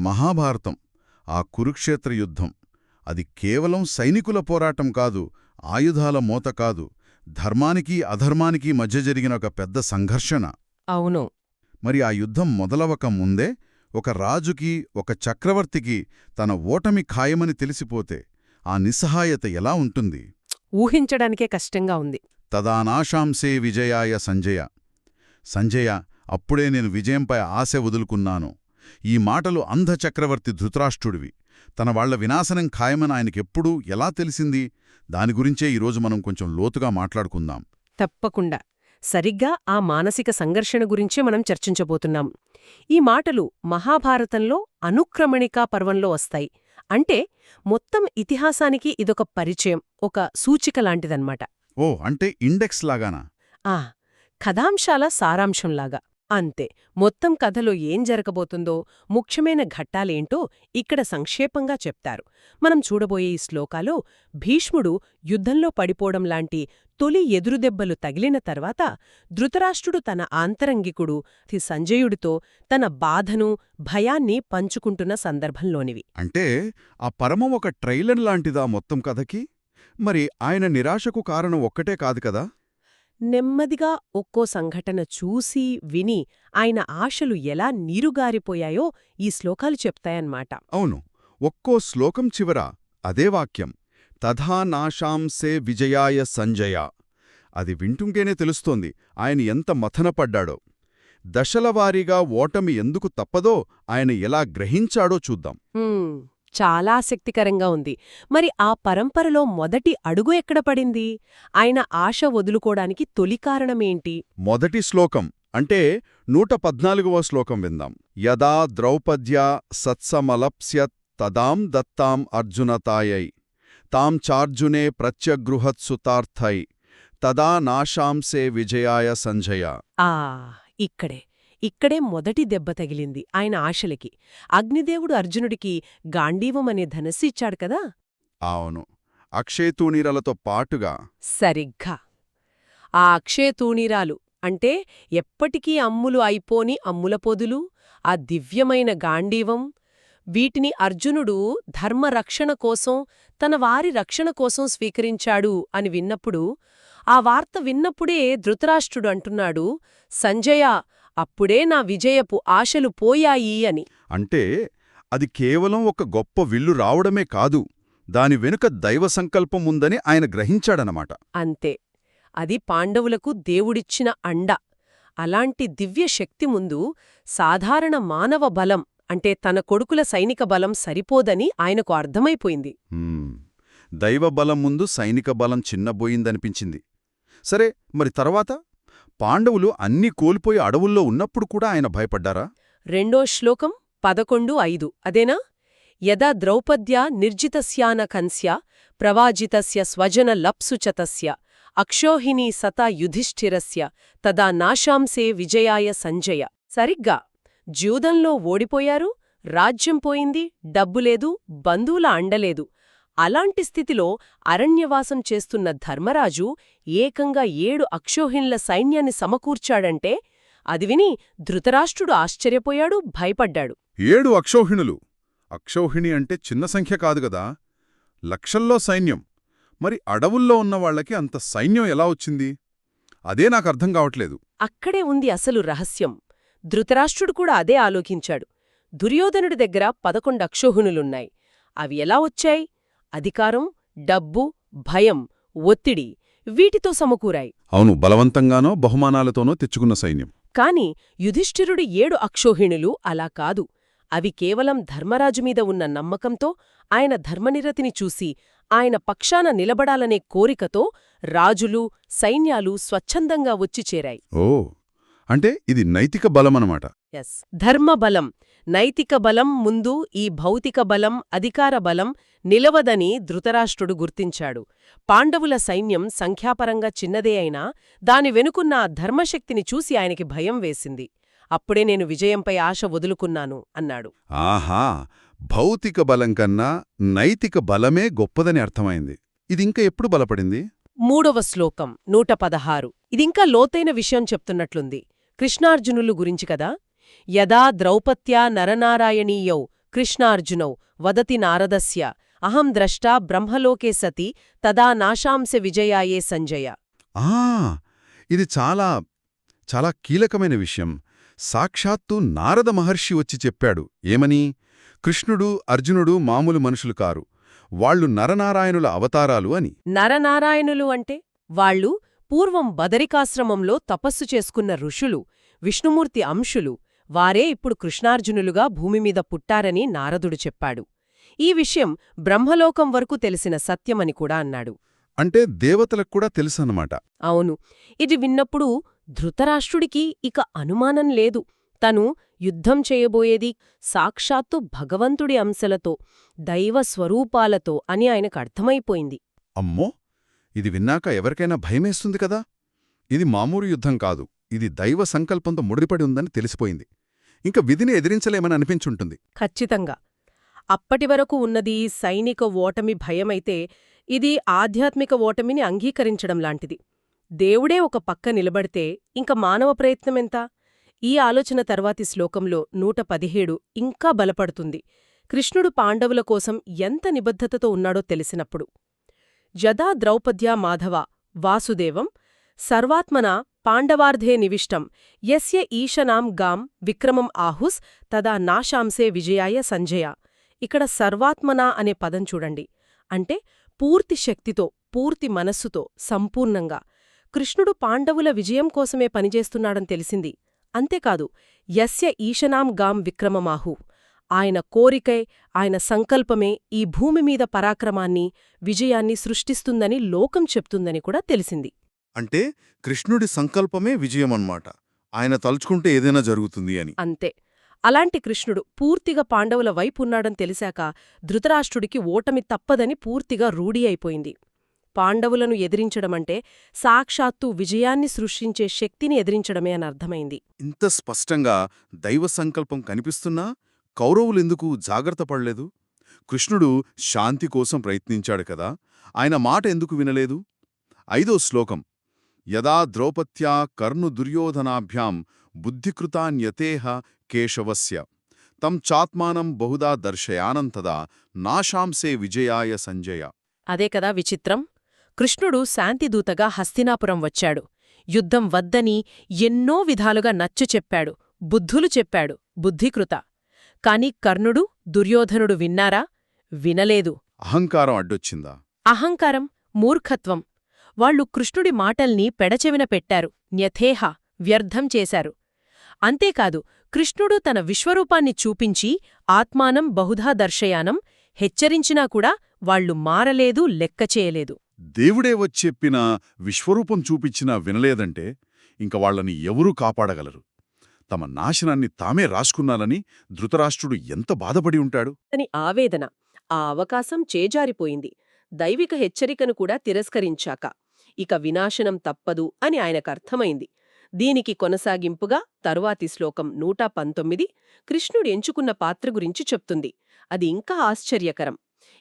మహాభారతం ఆ కురుక్షేత్ర యుద్ధం. అది కేవలం సైనికుల పోరాటం కాదు ఆయుధాల మోత కాదు ధర్మానికి అధర్మానికి మధ్య జరిగిన ఒక పెద్ద సంఘర్షణ. అవును. మరి ఆ యుద్ధం మొదలవక ముందే ఒక రాజుకి ఒక చక్రవర్తికి తన ఓటమి ఖాయమని తెలిసిపోతే ఆ నిస్సహాయత ఎలా ఉంటుంది? ఊహించడానికే కష్టంగా ఉంది. తదానాశాంసే విజయాయ సంజయ. సంజయ అప్పుడే నేను విజయంపై ఆశ వదులుకున్నాను. ఈ మాటలు అంధ చక్రవర్తి ధృతరాష్ట్రుడివి. తన వాళ్ళ వినాశనం ఖాయమని ఆయనకెప్పుడూ ఎలా తెలిసింది? దాని గురించే ఈరోజు మనం కొంచెం లోతుగా మాట్లాడుకుందాం. తప్పకుండా. సరిగ్గా ఆ మానసిక సంఘర్షణ గురించే మనం చర్చించబోతున్నాం. ఈ మాటలు మహాభారతంలో అనుక్రమణికా పర్వంలో వస్తాయి. అంటే మొత్తం ఇతిహాసానికి ఇదొక పరిచయం ఒక సూచిక లాంటిదన్నమాట. ఓ అంటే ఇండెక్స్ లాగానా? ఆ కథాంశాల సారాంశంలాగా. అంతే. మొత్తం కథలో ఏం జరగబోతుందో ముఖ్యమైన ఘట్టాలేంటో ఇక్కడ సంక్షేపంగా చెప్తారు. మనం చూడబోయే ఈ శ్లోకాలో భీష్ముడు యుద్ధంలో పడిపోవడం లాంటి తొలి ఎదురుదెబ్బలు తగిలిన తర్వాత ధృతరాష్ట్రుడు తన ఆంతరంగికుడు తి సంజయుడితో తన బాధను భయాన్ని పంచుకుంటున్న సందర్భంలోనివి. అంటే ఆ పరమం ఒక ట్రైలర్ లాంటిదా మొత్తం కథకి? మరి ఆయన నిరాశకు కారణం ఒక్కటే కాదు కదా? నెమ్మదిగా ఒక్కో సంఘటన చూసి విని ఆయన ఆశలు ఎలా నీరుగారిపోయాయో ఈ శ్లోకాలు చెప్తాయన్నమాట. అవును. ఒక్కో శ్లోకం చివర అదే వాక్యం. తథా నాశాంసే విజయాయ సంజయ. అది వింటుంకేనే తెలుస్తోంది ఆయన ఎంత మథనపడ్డాడో. దశలవారీగా ఓటమి ఎందుకు తప్పదో ఆయన ఎలా గ్రహించాడో చూద్దాం. చాలా ఆసక్తికరంగా ఉంది. మరి ఆ పరంపరలో మొదటి అడుగు ఎక్కడ పడింది? ఆయన ఆశ వదులుకోడానికి తొలి కారణమేంటి మొదటి శ్లోకం అంటే నూట పద్నాలుగవ శ్లోకం విందాం. యదా ద్రౌపద్యా సత్సమలప్స్యత్ తదాం దత్తాం అర్జునతాయై తాం చార్జునే ప్రత్యగృహత్సుతార్థై తదా నాశాంసే విజయాయ సంజయ. ఆ ఇక్కడే. ఇక్కడే మొదటి దెబ్బ తగిలింది ఆయన ఆశలకి. అగ్నిదేవుడు అర్జునుడికి గాంధీవం అనే ధనస్సు ఇచ్చాడు కదా? అవును. అక్షయతూణీరలతో పాటుగా. సరిగ్గా. ఆ అక్షయతూణీరాలు అంటే ఎప్పటికీ అమ్ములు అయిపోని అమ్ముల పొదులు ఆ దివ్యమైన గాంధీవం. వీటిని అర్జునుడు ధర్మరక్షణ కోసం తన వారి రక్షణ కోసం స్వీకరించాడు అని విన్నప్పుడు ఆ వార్త విన్నప్పుడే ధృతరాష్ట్రుడు అంటున్నాడు సంజయ అప్పుడే నా విజయపు ఆశలు పోయాయి అని. అంటే అది కేవలం ఒక గొప్ప విల్లు రావడమే కాదు దాని వెనుక దైవ సంకల్పం ఉందని ఆయన గ్రహించాడనమాట అంతే. అది పాండవులకు దేవుడిచ్చిన అండ. అలాంటి దివ్య శక్తి ముందు సాధారణ మానవ బలం అంటే తన కొడుకుల సైనిక బలం సరిపోదని ఆయనకు అర్థమైపోయింది. దైవ బలం ముందు సైనిక బలం చిన్నబోయిందనిపించింది. సరే మరి తర్వాత? పాండవులు అన్నీ కోల్పోయి అడవుల్లో ఉన్నప్పుడు కూడా ఆయన భయపడ్డారా? రెండో శ్లోకం పదకొండు ఐదు. అదేనా? యదా ద్రౌపద్యా నిర్జితస్యాన కన్స్య ప్రవాజితస్య స్వజన లప్సుచతస్య అక్షోహిణీ సతా యుధిష్ఠిరస్య తదా నాశాంసే విజయాయ సంజయ. సరిగ్గా. జ్యూదంలో ఓడిపోయారు రాజ్యం పోయింది డబ్బులేదు బంధువుల అండలేదు అలాంటి స్థితిలో అరణ్యవాసం చేస్తున్న ధర్మరాజు ఏకంగా ఏడు అక్షోహిణ్ల సైన్యాన్ని సమకూర్చాడంటే అది విని ధృతరాష్ట్రుడు ఆశ్చర్యపోయాడు భయపడ్డాడు. ఏడు అక్షౌహిణులు. అక్షౌహిణి అంటే చిన్న సంఖ్య కాదు గదా లక్షల్లో సైన్యం. మరి అడవుల్లో ఉన్న వాళ్ళకి అంత సైన్యం ఎలా వచ్చింది? అదే నాకు అర్థం కావట్లేదు. అక్కడే ఉంది అసలు రహస్యం. ధృతరాష్ట్రుడు కూడా అదే ఆలోచించాడు. దుర్యోధనుడి దగ్గర పదకొండు అక్షోహిణులున్నాయి. అవి ఎలా వచ్చాయి? అధికారం డబ్బు భయం ఒత్తిడి వీటితో సమకూరాయి. అవును బలవంతంగానో బహుమానాలతోనో తెచ్చుకున్న సైన్యం. కాని యుధిష్ఠిరుడి ఏడు అక్షోహిణులు అలా కాదు. అవి కేవలం ధర్మరాజు మీద ఉన్న నమ్మకంతో ఆయన ధర్మనిరతిని చూసి ఆయన పక్షాన నిలబడాలనే కోరికతో రాజులు సైన్యాలు స్వచ్ఛందంగా వచ్చి చేరాయి. ఓ! అంటే ఇది నైతిక బలమనమాట ఎస్ ధర్మబలం నైతిక బలం ముందు ఈ భౌతిక బలం అధికార బలం నిలవదని ధృతరాష్ట్రుడు గుర్తించాడు. పాండవుల సైన్యం సంఖ్యాపరంగా చిన్నదే అయినా దాని వెనుకున్న ఆ ధర్మశక్తిని చూసి ఆయనకి భయం వేసింది. అప్పుడే నేను విజయంపై ఆశ వదులుకున్నాను అన్నాడు. ఆహా! భౌతిక బలం కన్నా నైతిక బలమే గొప్పదని అర్థమైంది. ఇదింక ఎప్పుడు బలపడింది? మూడవ శ్లోకం నూట పదహారు. ఇదింకా లోతైన విషయం చెప్తున్నట్లుంది. కృష్ణార్జునులు గురించి కదా? యదా ద్రౌపత్యా నరనారాయణీయౌ కృష్ణార్జునౌ వదతి నారదస్య అహం ద్రష్టా బ్రహ్మలోకే సతి తదా నాశాంస విజయాయే సంజయ. ఆ ఇది చాలా చాలా కీలకమైన విషయం. సాక్షాత్తు నారద మహర్షి వచ్చి చెప్పాడు ఏమని? కృష్ణుడు అర్జునుడు మామూలు మనుషులు కారు. వాళ్ళు నరనారాయణుల అవతారాలు అని. నరనారాయణులు అంటే? వాళ్ళు పూర్వం బదరికాశ్రమంలో తపస్సు చేసుకున్న ఋషులు విష్ణుమూర్తి అంశులు వారే ఇప్పుడు కృష్ణార్జునులుగా భూమిమీద పుట్టారని నారదుడు చెప్పాడు. ఈ విషయం బ్రహ్మలోకం వరకు తెలిసిన సత్యమని కూడా అన్నాడు. అంటే దేవతలకు కూడా తెలుసన్నమాట. అవును. ఇది విన్నప్పుడు ధృతరాష్ట్రుడికి ఇక అనుమానం లేదు. తను యుద్ధం చేయబోయేది సాక్షాత్తు భగవంతుడి అంశలతో దైవ స్వరూపాలతో అని ఆయనకు అర్థమైపోయింది. అమ్మో! ఇది విన్నాక ఎవరికైనా భయమేస్తుంది కదా? ఇది మామూలు యుద్ధం కాదు. ఇది దైవ సంకల్పంతో ముడిపడి ఉందని తెలిసిపోయింది. ఇంక విధిని ఎదిరించలేమని అనిపించుంటుంది. ఖచ్చితంగా. అప్పటివరకు ఉన్నది సైనిక ఓటమి భయమైతే ఇది ఆధ్యాత్మిక ఓటమిని అంగీకరించడం లాంటిది. దేవుడే ఒక పక్క నిలబడితే ఇంక మానవ ప్రయత్నమెంత? ఈ ఆలోచన తర్వాతి శ్లోకంలో నూట పదిహేడు ఇంకా బలపడుతుంది. కృష్ణుడు పాండవుల కోసం ఎంత నిబద్ధతతో ఉన్నాడో తెలిసినప్పుడు. యదా ద్రౌపద్యా మాధవ వాసుదేవం సర్వాత్మనా పాండవార్ధే నివిష్టం యస్య ఈశనాం గాం విక్రమం ఆహుస్ తదా నాశాంసే విజయాయ సంజయ. ఇక్కడ సర్వాత్మనా అనే పదం చూడండి. అంటే పూర్తి శక్తితో పూర్తి మనస్సుతో సంపూర్ణంగా. కృష్ణుడు పాండవుల విజయం కోసమే పనిచేస్తున్నాడని తెలిసింది. అంతేకాదు యస్య ఈశనాం గాం విక్రమమాహు. ఆయన కోరికై ఆయన సంకల్పమే ఈ భూమి మీద పరాక్రమాన్ని విజయాన్ని సృష్టిస్తుందని లోకం చెప్తుందని కూడా తెలిసింది. అంటే కృష్ణుడి సంకల్పమే విజయమన్నమాట ఆయన తలుచుకుంటే ఏదైనా జరుగుతుంది అని. అంతే. అలాంటి కృష్ణుడు పూర్తిగా పాండవుల వైపున్నాడని తెలిసాక ధృతరాష్ట్రుడికి ఓటమి తప్పదని పూర్తిగా రూఢీ అయిపోయింది. పాండవులను ఎదిరించడమంటే సాక్షాత్తు విజయాన్ని సృష్టించే శక్తిని ఎదిరించడమే అని అర్థమైంది. ఇంత స్పష్టంగా దైవ సంకల్పం కనిపిస్తున్నా కౌరవులెందుకు జాగ్రత్త పడలేదు? కృష్ణుడు శాంతి కోసం ప్రయత్నించాడు కదా ఆయన మాట ఎందుకు వినలేదు? ఐదో శ్లోకం. యదా ద్రౌపత్యా కర్ణు దుర్యోధనాభ్యాం బుద్ధికృతాన్యతేహ కేశవస్య. తం చాత్మానం బహుదా దర్శయానంతదా నాశాంసే విజయాయ సంజయ. అదే కదా విచిత్రం. కృష్ణుడు శాంతిదూతగా హస్తినాపురం వచ్చాడు. యుద్ధం వద్దని ఎన్నో విధాలుగా నచ్చు చెప్పాడు బుద్ధులు చెప్పాడు. బుద్ధికృత. కాని కర్ణుడు దుర్యోధనుడు విన్నారా? వినలేదు. అహంకారం అడ్డొచ్చిందా? అహంకారం మూర్ఖత్వం. వాళ్ళు కృష్ణుడి మాటల్ని పెడచెవిన పెట్టారు. న్యథేహ వ్యర్థం చేశారు. అంతేకాదు కృష్ణుడు తన విశ్వరూపాన్ని చూపించి ఆత్మానం బహుధా దర్శయానం హెచ్చరించినా కూడా వాళ్ళు మారలేదు లెక్కచేయలేదు దేవుడే వచ్చెప్పిన విశ్వరూపం చూపించినా వినలేదంటే ఇంక వాళ్ళని ఎవరూ కాపాడగలరు. తమ నాశనాన్ని తామే రాసుకున్నానని ధృతరాష్ట్రుడు ఎంత బాధపడి ఉంటాడు? అని ఆవేదన. ఆ అవకాశం చేజారిపోయింది. దైవిక హెచ్చరికను కూడా తిరస్కరించాక. ఇక వినాశనం తప్పదు అని ఆయనకర్థమైంది దీనికి కొనసాగింపుగా తరువాతి శ్లోకం నూట పంతొమ్మిది కృష్ణుడు ఎంచుకున్న పాత్ర గురించి చెప్తుంది. అది ఇంకా ఆశ్చర్యకరం.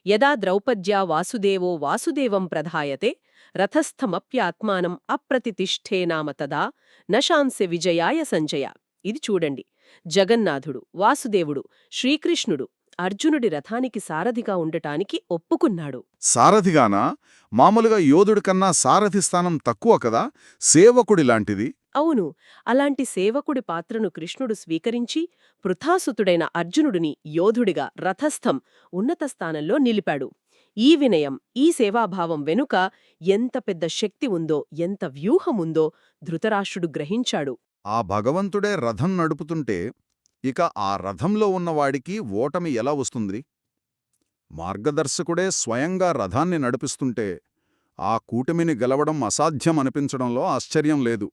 యదా ద్రౌపద్యా వాసుదేవో వాసుదేవం ప్రధాయతే రథస్థమప్యాత్మానం అప్రతితిష్ఠేనామ తదా నశాంసె విజయాయ సంజయ. ఇది చూడండి. జగన్నాథుడు వాసుదేవుడు శ్రీకృష్ణుడు అర్జునుడి రథానికి సారథిగా ఉండటానికి ఒప్పుకున్నాడు. సారథిగానా? మామూలుగా యోధుడి కన్నా సారథి స్థానం తక్కువ కదా? సేవకుడి లాంటిది. అవును. అలాంటి సేవకుడి పాత్రను కృష్ణుడు స్వీకరించి పృథాసుతుడైన అర్జునుడిని యోధుడిగా రథస్థం ఉన్నత స్థానంలో నిలిపాడు. ఈ వినయం ఈ సేవాభావం వెనుక ఎంత పెద్ద శక్తి ఉందో ఎంత వ్యూహముందో ధృతరాష్ట్రుడు గ్రహించాడు. ఆ భగవంతుడే రథం నడుపుతుంటే ఇక ఆ రథంలో ఉన్నవాడికి ఓటమి ఎలా వస్తుంది? మార్గదర్శకుడే స్వయంగా రథాన్ని నడిపిస్తుంటే ఆ కూటమిని గెలవడం అసాధ్యం అనిపించడంలో ఆశ్చర్యం లేదు.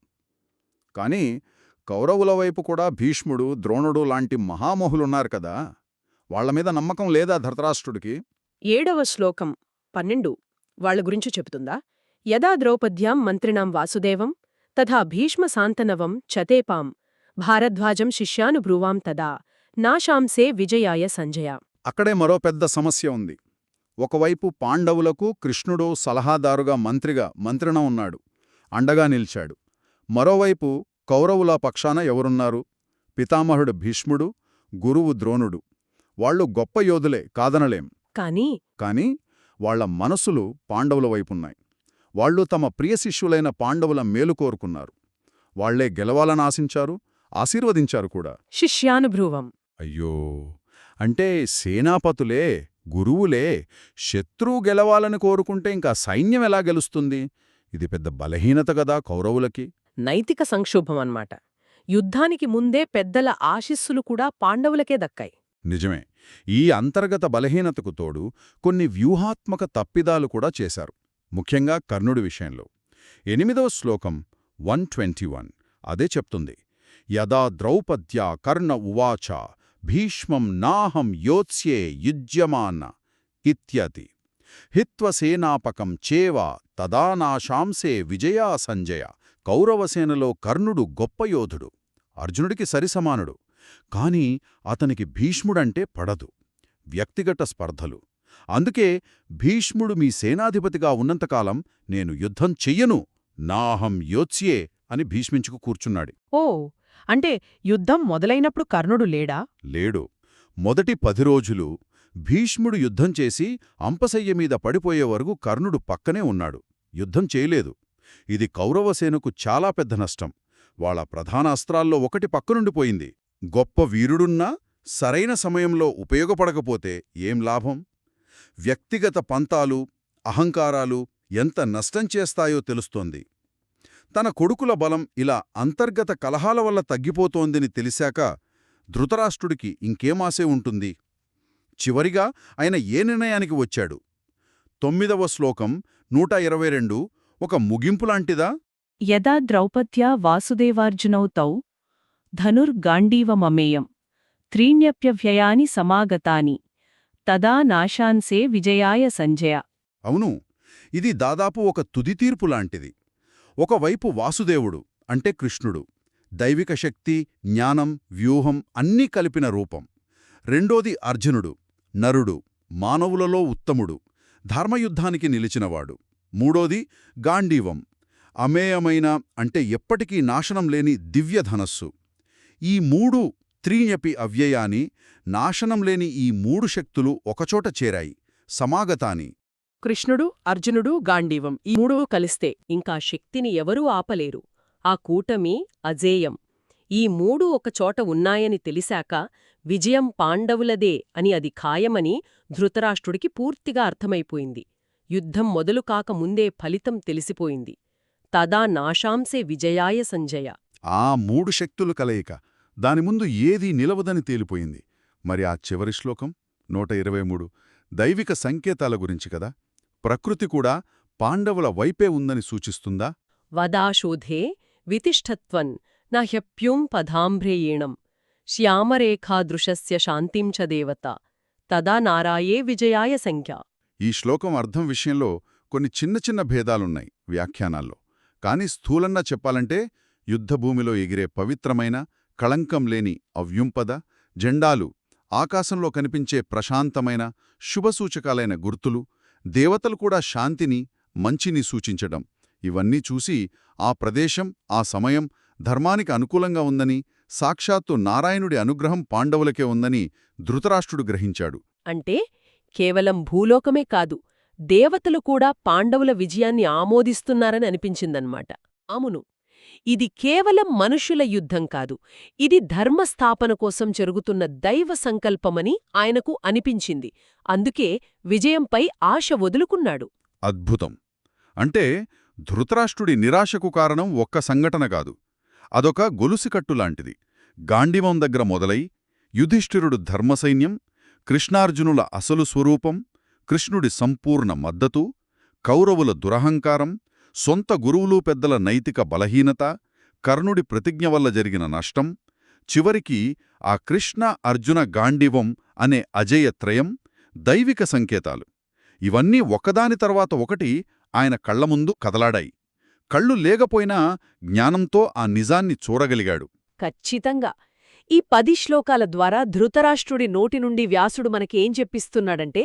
కాని కౌరవుల వైపు కూడా భీష్ముడు ద్రోణుడు లాంటి మహామోహులున్నారు కదా! వాళ్ళ మీద నమ్మకం లేదా ధృతరాష్ట్రుడికి? ఏడవ శ్లోకం పన్నెండు. వాళ్ళ గురించి చెబుతుందా? యదా ద్రౌపద్యాం మంత్రిణాం వాసుదేవం తథా భీష్మ సాంతనవం చతేపాం. భారద్వాజం శిష్యానుబ్రువాం తదా. నాశాంసే విజయాయ సంజయ. అక్కడే మరో పెద్ద సమస్య ఉంది. ఒకవైపు పాండవులకు కృష్ణుడు సలహాదారుగా మంత్రిగా మంత్రిన ఉన్నాడు. అండగా నిలిచాడు. మరోవైపు కౌరవుల పక్షాన ఎవరున్నారు? పితామహుడు భీష్ముడు గురువు ద్రోణుడు. వాళ్ళు గొప్ప యోధులే కాదనలేం. కాని కాని వాళ్ళ మనసులు పాండవుల వైపున్నాయి. వాళ్ళు తమ ప్రియ శిష్యులైన పాండవుల మేలు కోరుకున్నారు. వాళ్ళే గెలవాలని ఆశించారు ఆశీర్వదించారు కూడా. శిష్యానుభ్రువం. అయ్యో! అంటే సేనాపతులే గురువులే శత్రువు గెలవాలని కోరుకుంటే ఇంకా సైన్యం ఎలా గెలుస్తుంది? ఇది పెద్ద బలహీనత గదా కౌరవులకి. నైతిక సంక్షోభం అన్నమాట. యుద్ధానికి ముందే పెద్దల ఆశిస్సులు కూడా పాండవులకే దక్కాయి. నిజమే. ఈ అంతర్గత బలహీనతకు తోడు కొన్ని వ్యూహాత్మక తప్పిదాలు కూడా చేశారు. ముఖ్యంగా కర్ణుడి విషయంలో. ఎనిమిదవ శ్లోకం వన్ ట్వంటీ వన్. అదే చెప్తుంది. యదా ద్రౌపద్యా కర్ణ ఉవాచ భీష్మం నాహం యోత్స్యే యుజ్యమాన ఇత్యతి హిత్వసేనాపకం చేవ తదా నాశాంసే విజయా సంజయ. కౌరవసేనలో కర్ణుడు గొప్ప యోధుడు. అర్జునుడికి సరిసమానుడు. కాని అతనికి భీష్ముడంటే పడదు. వ్యక్తిగత స్పర్ధలు. అందుకే భీష్ముడు మీ సేనాధిపతిగా ఉన్నంతకాలం నేను యుద్ధం చెయ్యను. నాహం యోత్స్యే అని భీష్మించుకు కూర్చున్నాడు. ఓ అంటే యుద్ధం మొదలైనప్పుడు కర్ణుడు లేడా? లేడు. మొదటి పది రోజులు భీష్ముడు యుద్ధం చేసి అంపశయ్య మీద పడిపోయే వరకు కర్ణుడు పక్కనే ఉన్నాడు. యుద్ధం చేయలేదు. ఇది కౌరవసేనకు చాలా పెద్ద నష్టం. వాళ్ళ ప్రధాన అస్త్రాల్లో ఒకటి పక్కనుండిపోయింది గొప్ప వీరుడున్నా సరైన సమయంలో ఉపయోగపడకపోతే ఏం లాభం? వ్యక్తిగత పంతాలు అహంకారాలు ఎంత నష్టం చేస్తాయో తెలుస్తోంది. తన కొడుకుల బలం ఇలా అంతర్గత కలహాల వల్ల తగ్గిపోతోందని తెలిసాక ధృతరాష్ట్రుడికి ఇంకేమాసే ఉంటుంది? చివరిగా ఆయన ఏ నిర్ణయానికి వచ్చాడు? తొమ్మిదవ శ్లోకం నూట ఇరవై రెండు ఒక ముగింపులాంటిదా యదా ద్రౌపద్యా వాసుదేవార్జునౌ తౌ ధనుర్గాండీవమమేయం త్రీణ్యప్యవ్యయాని సమాగతాని తదా నాశాన్సే విజయాయ సంజయ. అవును ఇది దాదాపు ఒక తుదితీర్పు లాంటిది. ఒకవైపు వాసుదేవుడు అంటే కృష్ణుడు. దైవిక శక్తి జ్ఞానం వ్యూహం అన్నీ కలిపిన రూపం. రెండోది అర్జునుడు నరుడు మానవులలో ఉత్తముడు ధర్మయుద్ధానికి నిలిచినవాడు. మూడోది గాండీవం అమేయమైన అంటే ఎప్పటికీ నాశనం లేని దివ్యధనస్సు. ఈ మూడు త్రీణ్యపి అవ్యయాని నాశనం లేని ఈ మూడు శక్తులు ఒకచోట చేరాయి. సమాగతాని. కృష్ణుడు అర్జునుడు గాంధీవం ఈ మూడు కలిస్తే ఇంకా శక్తిని ఎవరూ ఆపలేరు. ఆ కూటమి అజేయం. ఈ మూడు ఒకచోట ఉన్నాయని తెలిసాక విజయం పాండవులదే అని అది ఖాయమని ధృతరాష్ట్రుడికి పూర్తిగా అర్థమైపోయింది. యుద్ధం మొదలు కాక ముందే ఫలితం తెలిసిపోయింది. తదా నాశాంసే విజయాయ సంజయ. ఆ మూడు శక్తులు కలయిక. దాని ముందు ఏదీ నిలవదని తేలిపోయింది. మరి ఆ చివరి శ్లోకం? నూట ఇరవై మూడు. దైవిక సంకేతాల గురించి కదా? ప్రకృతి కూడా పాండవుల వైపే ఉందని సూచిస్తుందా? వదాశోధే వితిష్ఠత్వన్ నహ్యప్యుం పదాంభ్రేయేణం శ్యామరేఖాదృశస్య శాంతిం చ దేవత తదా నారాయే విజయాయ సంఖ్య. ఈ శ్లోకం అర్థం విషయంలో కొన్ని చిన్న చిన్న భేదాలున్నాయి వ్యాఖ్యానాల్లో. కాని స్థూలంగా చెప్పాలంటే యుద్ధభూమిలో ఎగిరే పవిత్రమైన కళంకం లేని అవ్యుంపద జెండాలు ఆకాశంలో కనిపించే ప్రశాంతమైన శుభసూచకాలైన గుర్తులు దేవతలు కూడా శాంతిని మంచిని సూచించడం. ఇవన్నీ చూసి ఆ ప్రదేశం ఆ సమయం ధర్మానికి అనుకూలంగా ఉందని సాక్షాత్తు నారాయణుడి అనుగ్రహం పాండవులకే ఉందని ధృతరాష్ట్రుడు గ్రహించాడు. అంటే కేవలం భూలోకమే కాదు దేవతలు కూడా పాండవుల విజయాన్ని ఆమోదిస్తున్నారని అనిపించిందన్నమాట. అవును. ఇది కేవలం మనుషుల యుద్ధం కాదు ఇది ధర్మస్థాపన కోసం జరుగుతున్న దైవ సంకల్పమని ఆయనకు అనిపించింది. అందుకే విజయంపై ఆశ వదులుకున్నాడు. అద్భుతం! అంటే ధృతరాష్ట్రుడి నిరాశకు కారణం ఒక్క సంఘటన కాదు. అదొక గొలుసుకట్టులాంటిది గాండివం దగ్గర మొదలై యుధిష్ఠిరుడు ధర్మసైన్యం కృష్ణార్జునుల అసలు స్వరూపం కృష్ణుడి సంపూర్ణ మద్దతు కౌరవుల దురహంకారం సొంత గురువులు పెద్దల నైతిక బలహీనత కర్ణుడి ప్రతిజ్ఞ వల్ల జరిగిన నష్టం చివరికి ఆ కృష్ణ అర్జున గాండివం అనే అజేయత్రయం దైవిక సంకేతాలు. ఇవన్నీ ఒకదాని తర్వాత ఒకటి ఆయన కళ్ళముందు కదలాడాయి. కళ్ళు లేకపోయినా జ్ఞానంతో ఆ నిజాన్ని చూడగలిగాడు. ఖచ్చితంగా. ఈ పది శ్లోకాల ద్వారా ధృతరాష్ట్రుడి నోటి నుండి వ్యాసుడు మనకేం చెప్పిస్తున్నాడంటే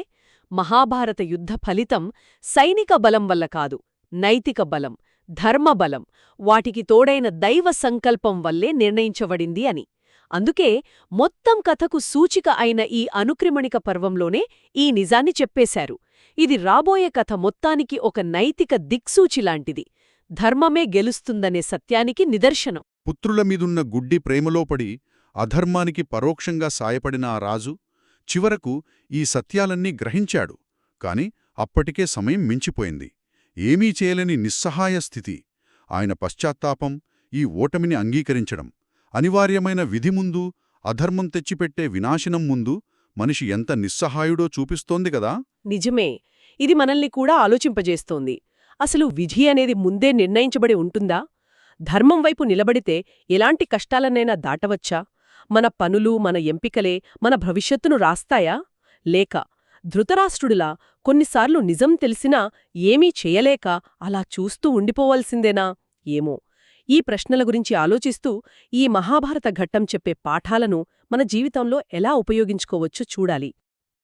మహాభారత యుద్ధ ఫలితం సైనిక బలం వల్ల కాదు. నైతిక బలం ధర్మబలం వాటికి తోడైన దైవ సంకల్పం వల్లే నిర్ణయించబడింది అని. అందుకే మొత్తం కథకు సూచిక అయిన ఈ అనుక్రిమణిక పర్వంలోనే ఈ నిజాన్ని చెప్పేశారు. ఇది రాబోయే కథ మొత్తానికి ఒక నైతిక దిక్సూచిలాంటిది ధర్మమే గెలుస్తుందనే సత్యానికి నిదర్శనం. పుత్రుల మీదున్న గుడ్డి ప్రేమలోపడి అధర్మానికి పరోక్షంగా సాయపడిన ఆ రాజు చివరకు ఈ సత్యాలన్నీ గ్రహించాడు. కాని అప్పటికే సమయం మించిపోయింది. ఏమీ చేయలేని నిస్సహాయ స్థితి. ఆయన పశ్చాత్తాపం ఈ ఓటమిని అంగీకరించడం. అనివార్యమైన విధి ముందు అధర్మం తెచ్చిపెట్టే వినాశనం ముందు మనిషి ఎంత నిస్సహాయుడో చూపిస్తోంది కదా! నిజమే. ఇది మనల్ని కూడా ఆలోచింపజేస్తోంది. అసలు విధి అనేది ముందే నిర్ణయించబడి ఉంటుందా? ధర్మం వైపు నిలబడితే ఎలాంటి కష్టాలనైనా దాటవచ్చా? మన పనులు మన ఎంపికలే మన భవిష్యత్తును రాస్తాయా? లేక ధృతరాష్ట్రుడిలా కొన్నిసార్లు నిజం తెలిసినా ఏమీ చేయలేక అలా చూస్తూ ఉండిపోవలసిందేనా? ఏమో. ఈ ప్రశ్నల గురించి ఆలోచిస్తూ ఈ మహాభారత ఘట్టం చెప్పే పాఠాలను మన జీవితంలో ఎలా ఉపయోగించుకోవచ్చో చూడాలి.